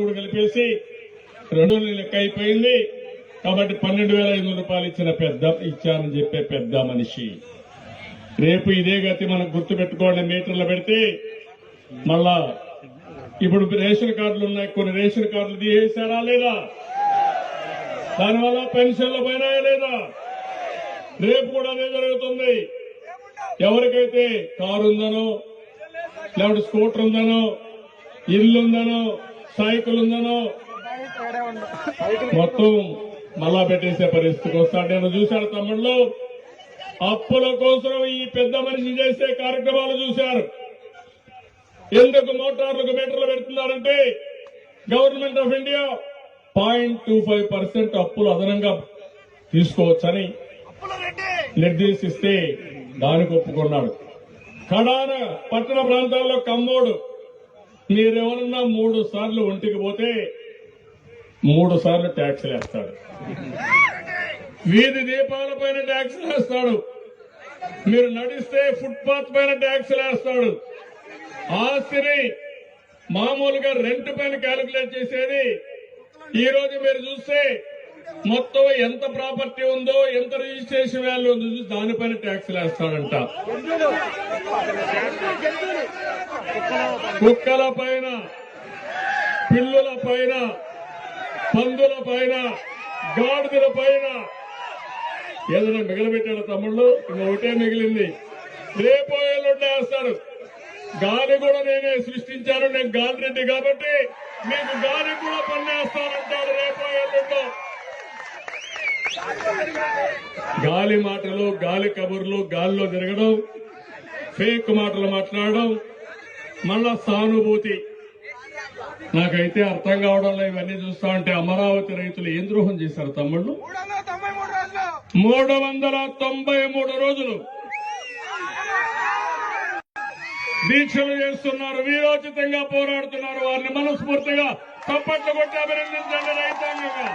కూడా కలిపేసి రెండు లెక్క అయిపోయింది. కాబట్టి పన్నెండు వేల ఐదు వందల రూపాయలు ఇచ్చిన పెద్ద ఇచ్చానని చెప్పే పెద్ద మనిషి. రేపు ఇదే గతి మనం గుర్తు పెట్టుకోండి మీటర్లు పెడితే. మళ్ళా ఇప్పుడు రేషన్ కార్డులు ఉన్నాయి. కొన్ని రేషన్ కార్డులు తీసేశారా లేదా? దానివల్ల పెన్షన్లు పోయినాయా లేదా? రేపు కూడా అదే జరుగుతుంది. ఎవరికైతే కారు ఉందనో లేకపోతే స్కూటర్ ఉందనో ఇల్లు ఉందనో సైకిల్ ఉందనో మొత్తం మళ్ళా పెట్టేసే పరిస్థితికి వస్తాడు నేను చూశాను తమ్ముళ్ళు. అప్పుల కోసం ఈ పెద్ద మనిషి చేసే కార్యక్రమాలు చూశారు. ఎందుకు మోటార్లకు మీటర్లు పెడుతున్నారంటే government of India point two five percent అప్పులు అదనంగా తీసుకోవచ్చని నిర్దేశిస్తే దానికి ఒప్పుకున్నాడు. కడాన పట్టణ ప్రాంతాల్లో కమ్మోడు మీరెవరన్నా మూడు సార్లు ఒంటికి పోతే మూడు సార్లు ట్యాక్స్లు వేస్తాడు. వీధి దీపాల పైన ట్యాక్స్ వేస్తాడు. మీరు నడిస్తే ఫుట్పాత్ పైన ట్యాక్స్ వేస్తాడు. ఆస్తిని మామూలుగా రెంట్ పైన క్యాలిక్యులేట్ చేసేది ఈ రోజు మీరు చూస్తే మొత్తం ఎంత ప్రాపర్టీ ఉందో ఎంత రిజిస్ట్రేషన్ వాల్యూ ఉందో చూసి దానిపైన ట్యాక్స్ వేస్తాడంట కుక్కల పైన పిల్లుల పైన పందుల పైన గాడిదల పైన. ఏదైనా మిగిలిపెట్టాడు తమ్ముళ్ళు? ఒకటే మిగిలింది. రేపో ఎల్లుండి వేస్తాడు గాలి కూడా నేనే సృష్టించాను నేను గాలిరెడ్డి కాబట్టి మీకు గాలి కూడా పన్నేస్తానంటాడు రేపో ఎల్లుండో గాలి మాటలు గాలి కబుర్లు గాలిలో తిరగడం ఫేక్ మాటలు మాట్లాడడం మళ్ళా సానుభూతి. నాకైతే అర్థం కావడం లేదు ఇవన్నీ చూస్తా ఉంటే అమరావతి రైతులు ఏం ద్రోహం చేశారు తమ్ముళ్ళు? మూడు వందల తొంభై మూడు రోజులు. మూడు వందల తొంభై మూడు రోజులు దీక్షలు చేస్తున్నారు వీరోచితంగా పోరాడుతున్నారు వారిని మనస్ఫూర్తిగా తప్పట్లు కొట్టి అభినందించండి రైతాంగంగా